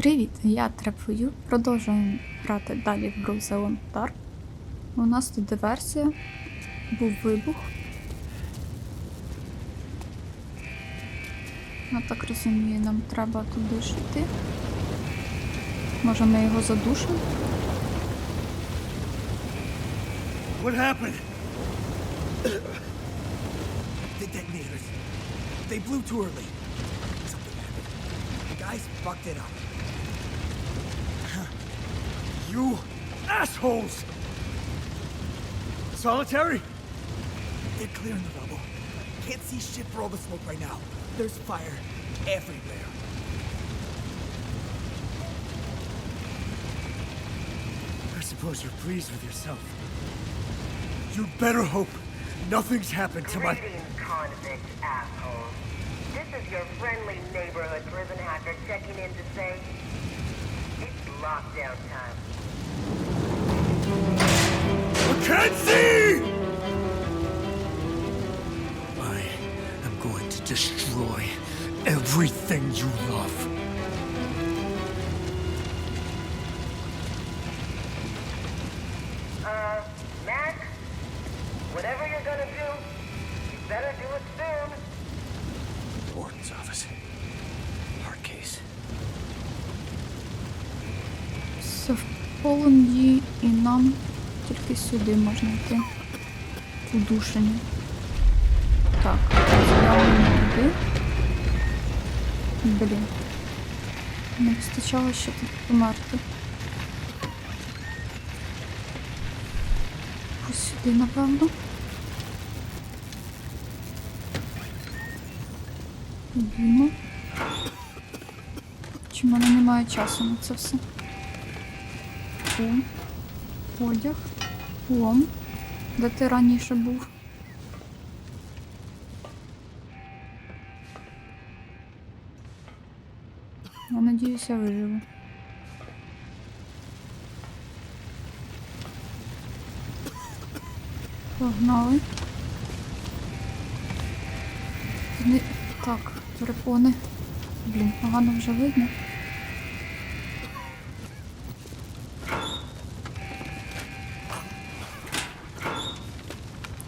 Привіт, я Трепфою. Продовжуємо грати далі в Bruxelles Dark. У нас тут диверсія. Був вибух. Я так розумію, нам треба туди ж йти. Може ми його задушимо? What happened? the detonators. They blew too early. Something happened. The guys fucked it up. You assholes! Solitary? They're clearing the rubble. Can't see shit for all the smoke right now. There's fire everywhere. I suppose you're pleased with yourself. You better hope nothing's happened to my. Convict assholes. This is your friendly neighborhood prison hacker checking in to say lockdown time. Mackenzie! I am going to destroy everything you love. Блін. Не вистачало ще тут померти. Ось сюди, напевно. Йдемо. Чи в мене немає часу на це все? Ом. Одяг. Ом. Де ти раніше був? Я надіюсь, я виживу. Погнали. Не... Так, перепони. Блін, погано вже видно.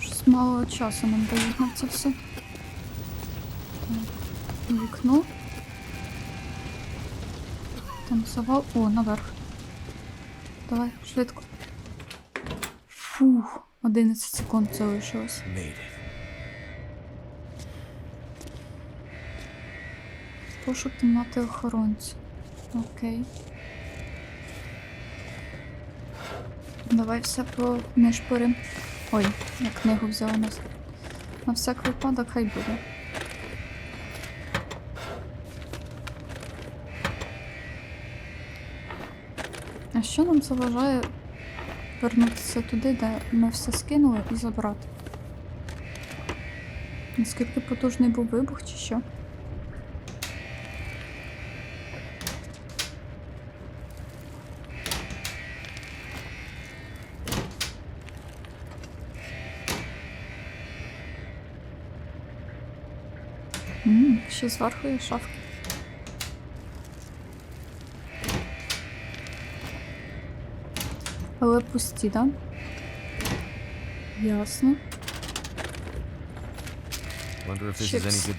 Щось мало часу нам дають на це все. Так, Вікно. Завал. О, наверх. Давай, швидко. Фух, 11 секунд залишилось. Made. Пошук кімнати охоронця. Окей. Давай все по нишпорим. Ой, я книгу взяла на, на всяк випадок, хай буде. А що нам заважає вернутися туди, де ми все скинули і забрати? Наскільки потужний був вибух чи що? Ще зверху є шафки. Але пусті, так? Да? Ясно.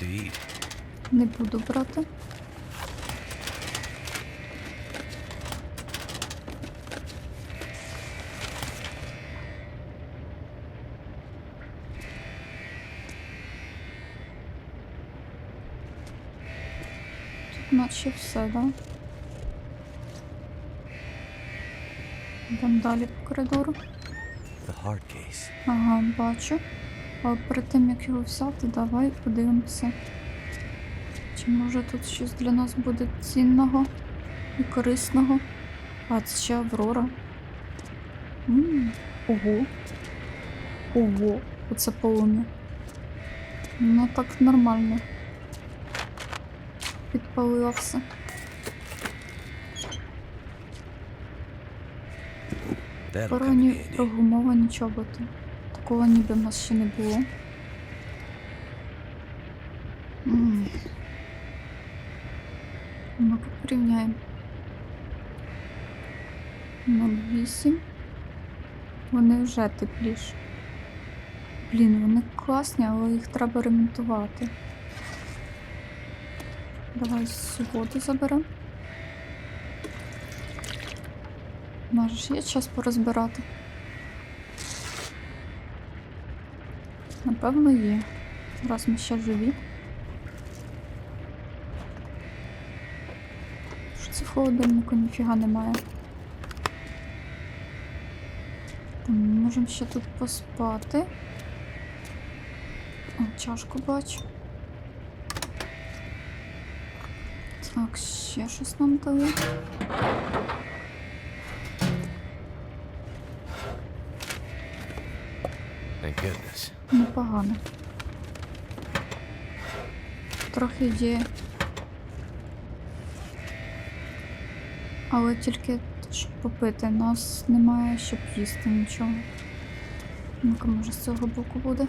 Eat. Не буду брати. Тут наче все, да? Йдемо далі по коридору. Ага, бачу. Але перед тим як його взяти, давай подивимося. Чи може тут щось для нас буде цінного і корисного? А, це ще Аврора. м Ого. Ого, оце полум'я. Ну так нормально. Підпалила все. Handy. прогумовані чоботи. Такого ніби в нас ще не було. М. Ну-ка порівняємо. 08. Вони вже тепліші. Блін, вони класні, але їх треба ремонтувати. Давай воду заберемо. Може ж є час порозбирати? Напевно, є. Раз ми ще живі. Що це в холодильнику ніфіга немає. Ми можемо ще тут поспати. О, чашку бачу. Так, ще щось нам дали. Непогано. Трохи є. Але тільки щоб попити. Нас немає, щоб їсти нічого. Ну-ка, може з цього боку буде.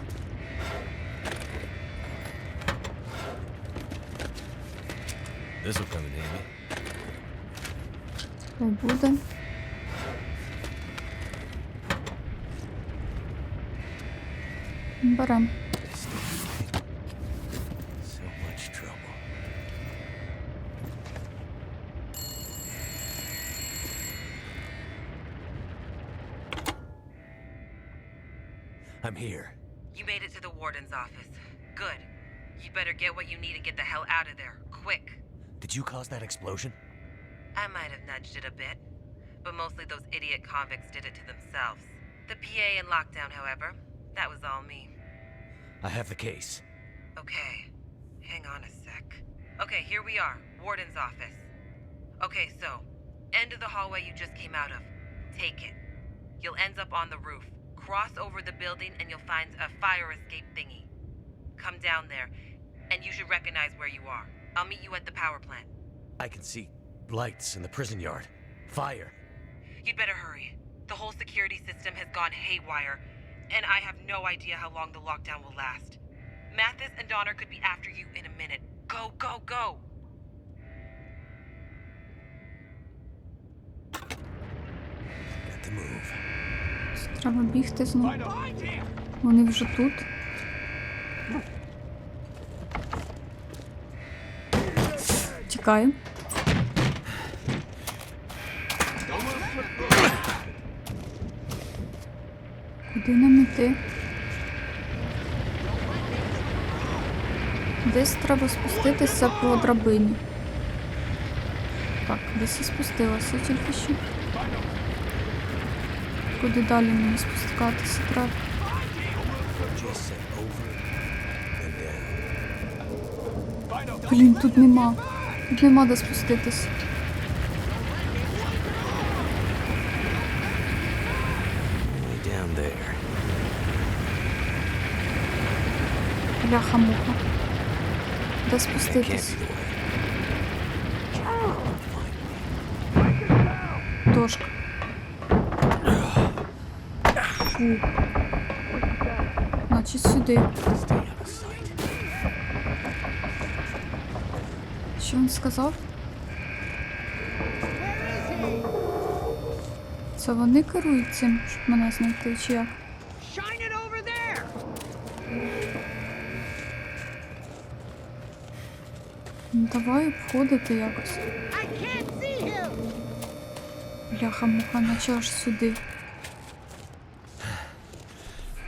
Хай буде. Берем. So much trouble. I'm here. You made it to the warden's office. Good. You'd better get what you need and get the hell out of there. Quick. Did you cause that explosion? I might have nudged it a bit, but mostly those idiot convicts did it to themselves. The PA in lockdown, however, that was all me. I have the case. Okay, hang on a sec. Okay, here we are, warden's office. Okay, so, end of the hallway you just came out of. Take it. You'll end up on the roof. Cross over the building and you'll find a fire escape thingy. Come down there, and you should recognize where you are. I'll meet you at the power plant. I can see lights in the prison yard. Fire. You'd better hurry. The whole security system has gone haywire, and I have no idea how long the lockdown will last. Mathis and Donner could be after you in a minute. Go, go, go! Got to move. Треба бігти знову. Вони вже тут. Тікаємо. Куди нам іти? Десь треба спуститися по драбині. Так, десь я спустилася тільки що. Куди далі мені спускатися треба? Блін, тут нема. Тут нема де спуститися. Бляха муха. Де спуститись? Дошка. Фу. Значить сюди. Що він сказав? Це вони керують цим, щоб мене знайти, чи як? Давай обходити якось. Бляха муха, наче аж сюди.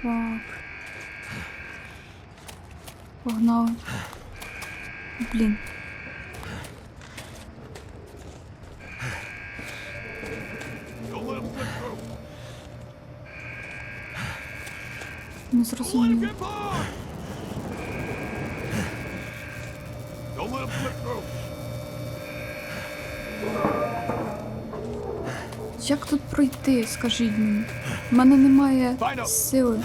Фак. Погнали. Блін. Як тут пройти, скажіть мені? У мене немає сили.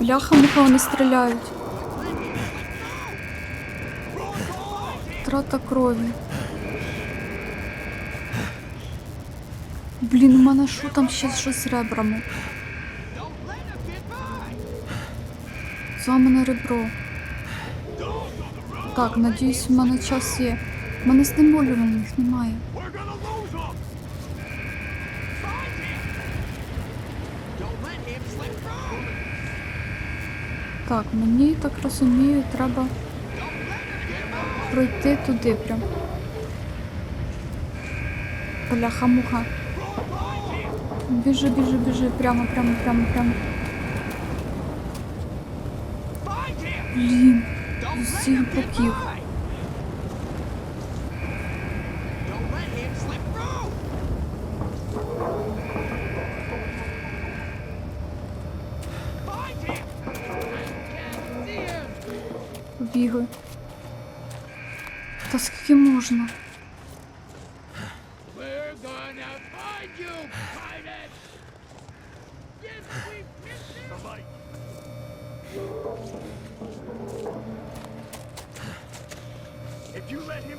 Бляха муха вони стріляють. Трата крові. Блін, у мене що там ще щось з ребрами? Зламане ребро. Так, надіюсь, в мене час є. У мене знеболювальних немає. Так, мені так розумію, треба пройти туди прям. Бляха-муха. Біжи, біжи, біжи, прямо, прямо, прямо, прямо. Блін, з усіх боків.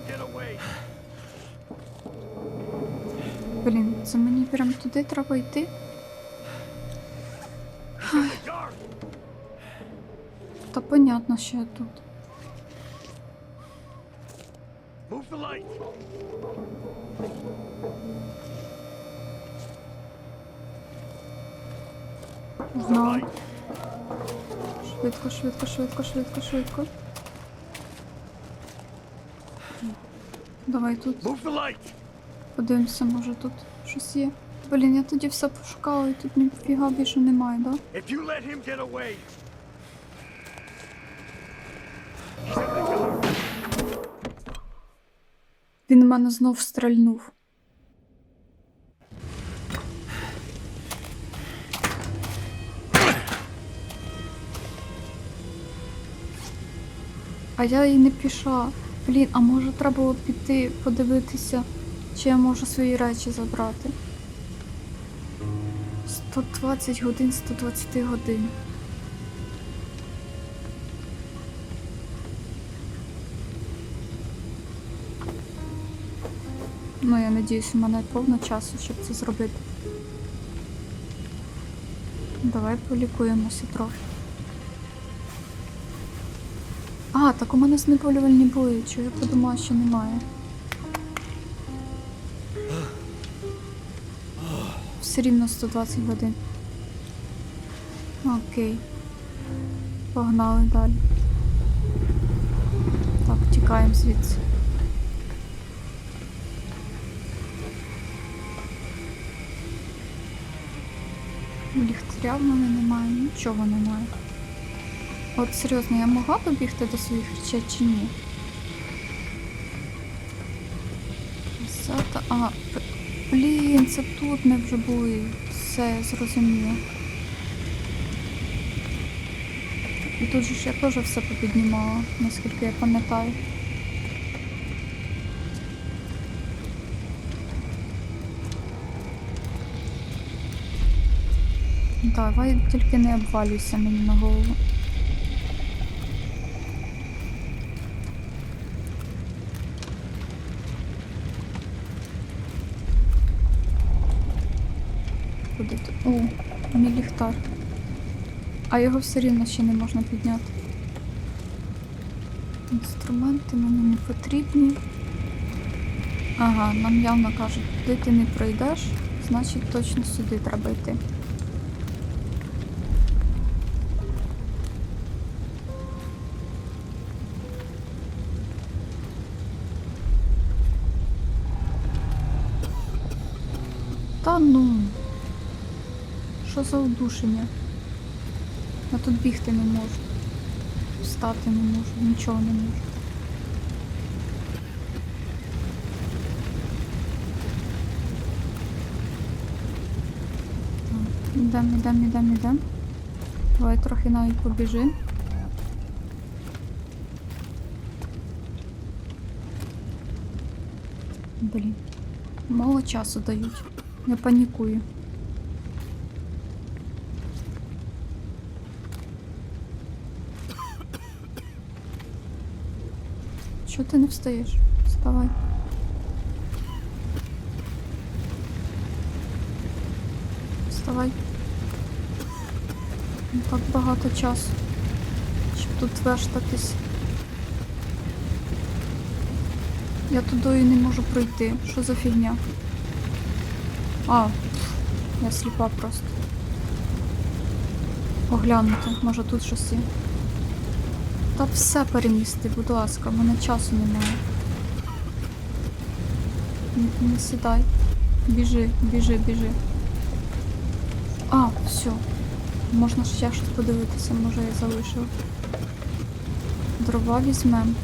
Get away, Блін, це мені прям туди треба йти? Та понятно, що я тут. Move the light! Швидко, швидко, швидко, швидко, швидко. Давай тут Move the light! подивимося, може тут щось є. Блін, я тоді все пошукала і тут ніфіга більше немає, да? If you let him get away, Він мене знов стрельнув. А я і не пішла. Блін, а може треба було піти подивитися, чи я можу свої речі забрати. 120 годин, 120 годин. Ну, я надіюсь, у мене повно часу, щоб це зробити. Давай полікуємося трохи. А, так у мене знеболювальні чого я подумала, що немає. Все рівно 120 годин. Окей. Погнали далі. Так, тікаємо звідси. Ліхтаря в мене немає, нічого немає. От серйозно, я могла добігти до своїх речей чи ні? Десята. А, блін, це тут ми вже були. Все, я зрозуміла. І тут же ж я теж все попіднімала, наскільки я пам'ятаю. Давай тільки не обвалюйся мені на голову. Куди ти? О, мій ліхтар. А його все рівно ще не можна підняти. Інструменти мені не потрібні. Ага, нам явно кажуть, куди ти не пройдеш, значить точно сюди треба йти. Та ну. Що за удушення? Я тут бігти не можу. Встати не можу, нічого не можу. Ідем, ідем, ідем, ідем. Давай трохи навіть побіжи. Блін. Мало часу дають. Я панікую. Чого ти не встаєш? Вставай. Вставай. Не Так багато часу. Щоб тут вештатись. Я туди і не можу пройти. Що за фігня? А, я сліпа просто. Поглянути, може тут щось є. Та все перемісти, будь ласка, в мене часу немає. Не, не сідай. Біжи, біжи, біжи. А, все. Можна ще щось подивитися, може я залишив. Дрова візьмем.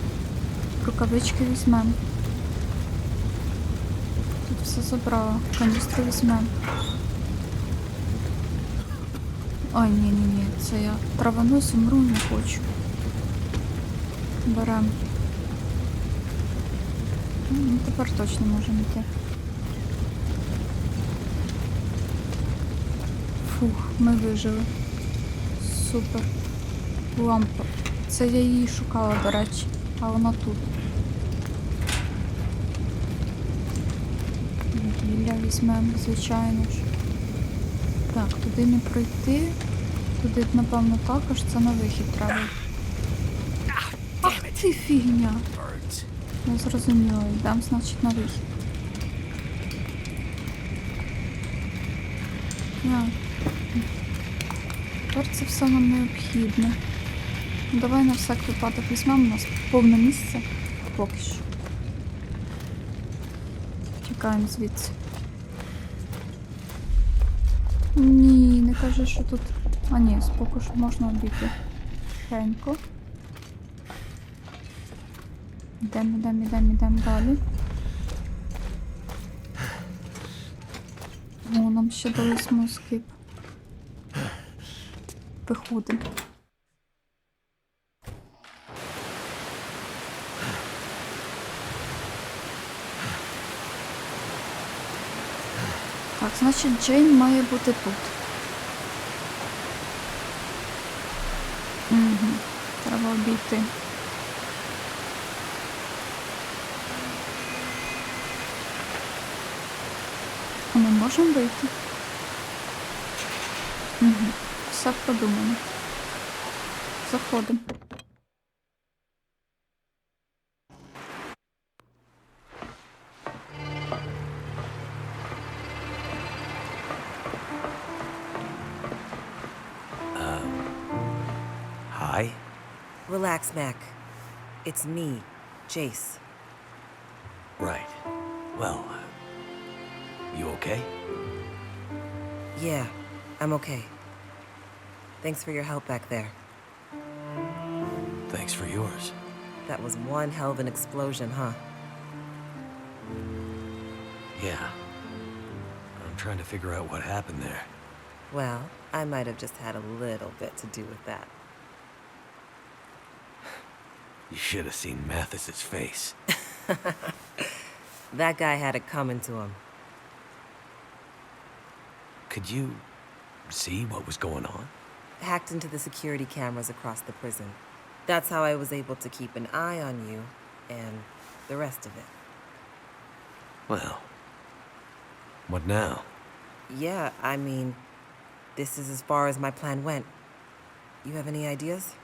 Рукавички візьмем. Все забрала. Каністру візьмем. Ой, ні, ні, ні, це я траванусь, умру, не хочу. Берем. Ну, тепер точно можемо йти. Фух, ми вижили. Супер. Лампа. Це я її шукала, до речі, а вона тут. Гілля візьмемо, звичайно ж. Так, туди не пройти. Туди, напевно, також це на вихід треба. Ах ти фігня! Я зрозуміла, йдемо, значить, на вихід. Тепер це все нам необхідне. Давай на всяк випадок візьмемо, у нас повне місце поки що. Тікаємо звідси. Ні, не кажи, що тут. А ні, що можна обійти. Тихенько. Йдемо, йдемо, йдемо, йдемо далі. О, нам ще дали смоскип. Виходимо. Так, значить Джейн має бути тут. Угу. Треба обійти. А ми можемо вийти? Угу. Все продумано. Заходимо. Mac. It's me, Jace. Right. Well, you okay? Yeah, I'm okay. Thanks for your help back there. Thanks for yours. That was one hell of an explosion, huh? Yeah. I'm trying to figure out what happened there. Well, I might have just had a little bit to do with that. You should have seen Mathis's face. That guy had it coming to him. Could you see what was going on? Hacked into the security cameras across the prison. That's how I was able to keep an eye on you and the rest of it. Well, what now? Yeah, I mean, this is as far as my plan went. You have any ideas?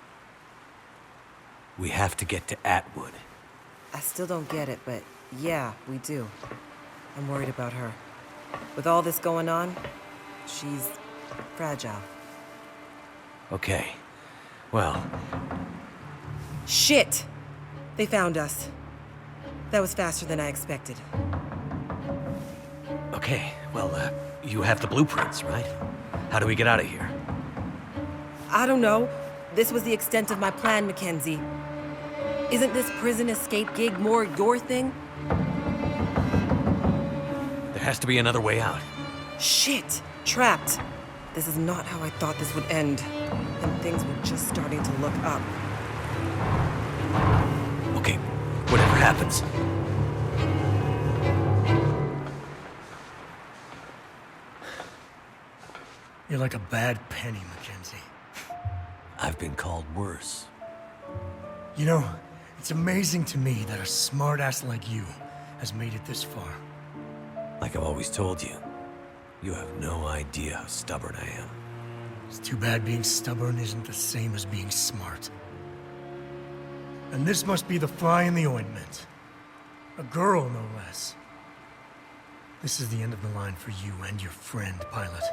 We have to get to Atwood. I still don't get it, but yeah, we do. I'm worried about her. With all this going on, she's fragile. Okay. Well, Shit! They found us. That was faster than I expected. okay. Well, uh, you have the blueprints, right? How do we get out of here? I don't know. This was the extent of my plan, Mackenzie. Isn't this prison escape gig more your thing? There has to be another way out. Shit! Trapped! This is not how I thought this would end. And things were just starting to look up. Okay, whatever happens. You're like a bad penny, Mackenzie. I've been called worse. You know, it's amazing to me that a smartass like you has made it this far. Like I've always told you, you have no idea how stubborn I am. It's too bad being stubborn isn't the same as being smart. And this must be the fly in the ointment. A girl, no less. This is the end of the line for you and your friend, Pilot.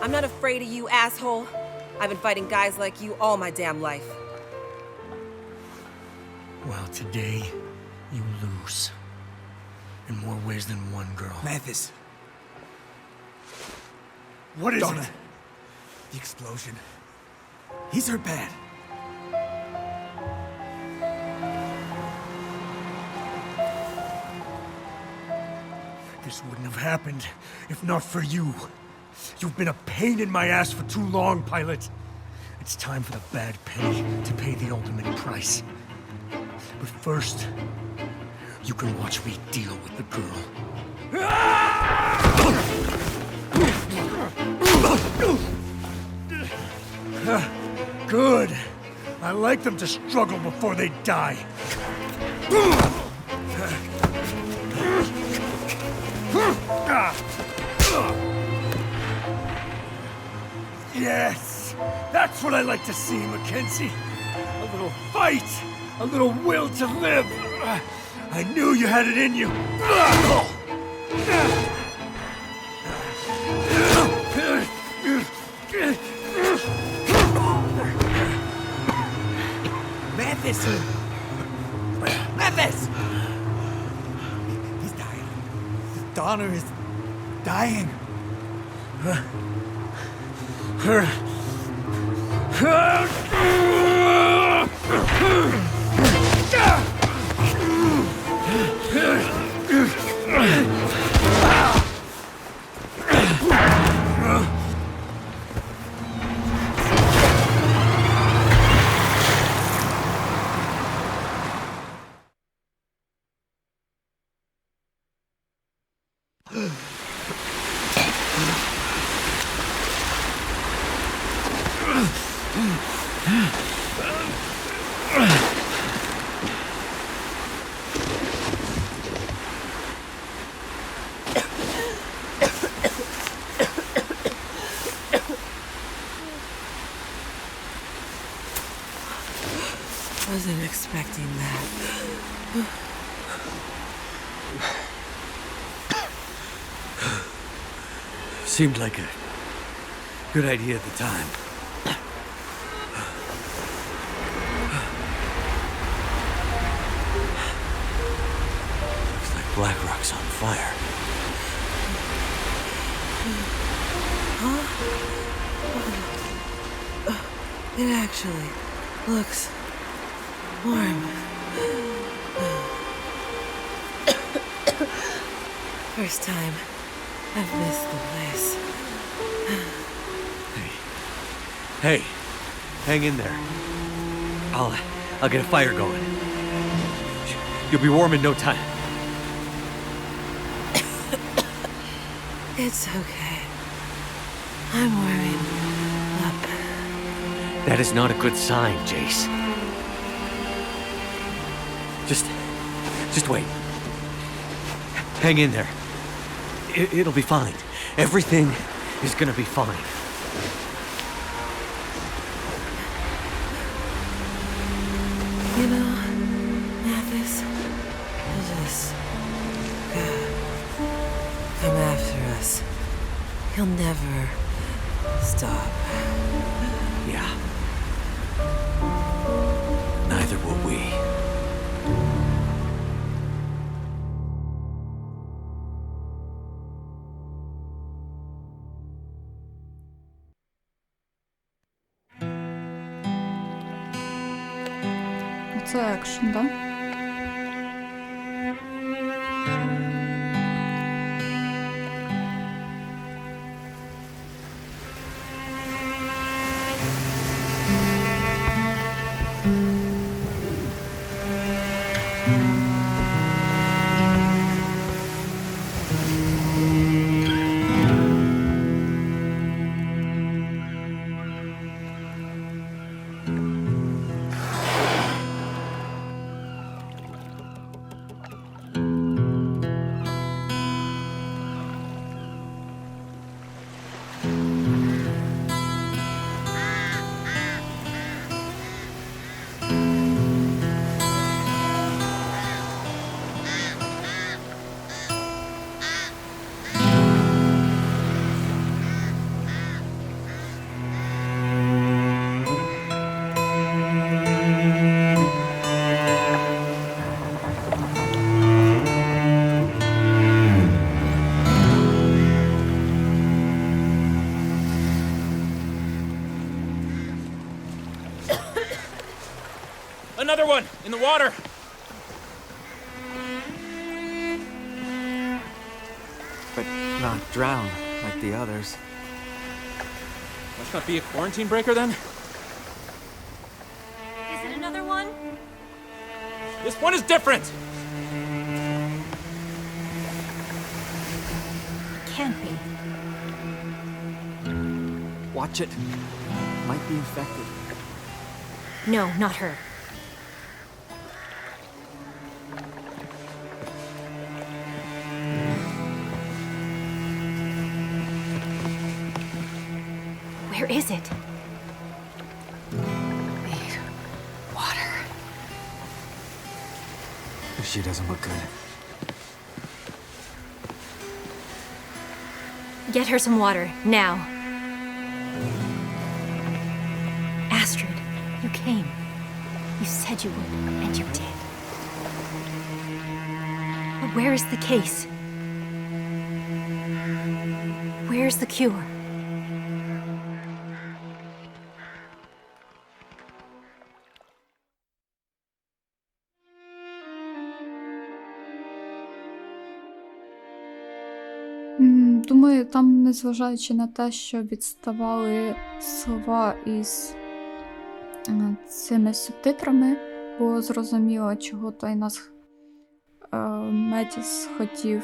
I'm not afraid of you, asshole. I've been fighting guys like you all my damn life. Well, today, you lose. In more ways than one, girl. Mathis, What is Donna. it? The explosion. He's hurt bad. This wouldn't have happened if not for you. You've been a pain in my ass for too long, Pilot. It's time for the bad penny to pay the ultimate price. But first, you can watch me deal with the girl. Good. I like them to struggle before they die. Yes! That's what I like to see, Mackenzie. A little fight, a little will to live. I knew you had it in you. Mathis! Mathis! He's dying. Donner is dying. Seemed like a good idea at the time. Looks like Blackrock's on fire. It actually looks warm. First time I've missed the place. Hey, hang in there. I'll uh, I'll get a fire going. You'll be warm in no time. It's okay. I'm warming up. That is not a good sign, Jace. Just just wait. Hang in there. It, it'll be fine. Everything is gonna be fine. You know, Mathis, he'll just come after us. He'll never stop. Drown like the others. Must not be a quarantine breaker then? Is it another one? This one is different! It Can't be. Watch it. Might be infected. No, not her. Where is it? Need water. She doesn't look good. Get her some water, now. Astrid, you came. You said you would, and you did. But where is the case? Where's the cure? Там, незважаючи на те, що відставали слова із е, цими субтитрами, було зрозуміло, чого той нас е, Метіс хотів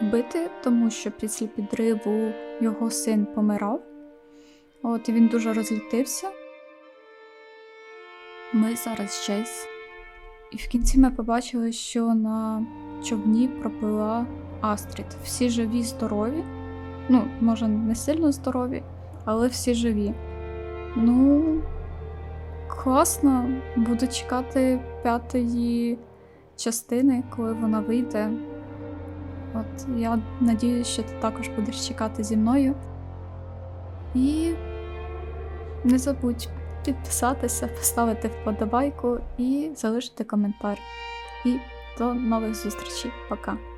вбити, тому що після підриву його син помирав. От і він дуже розлютився. Ми зараз Чейз. І в кінці ми побачили, що на човні пропила Астрід. Всі живі, здорові. Ну, може, не сильно здорові, але всі живі. Ну, класно. Буду чекати п'ятої частини, коли вона вийде. От я надіюсь, що ти також будеш чекати зі мною. І не забудь підписатися, поставити вподобайку і залишити коментар. І до нових зустрічей. Пока!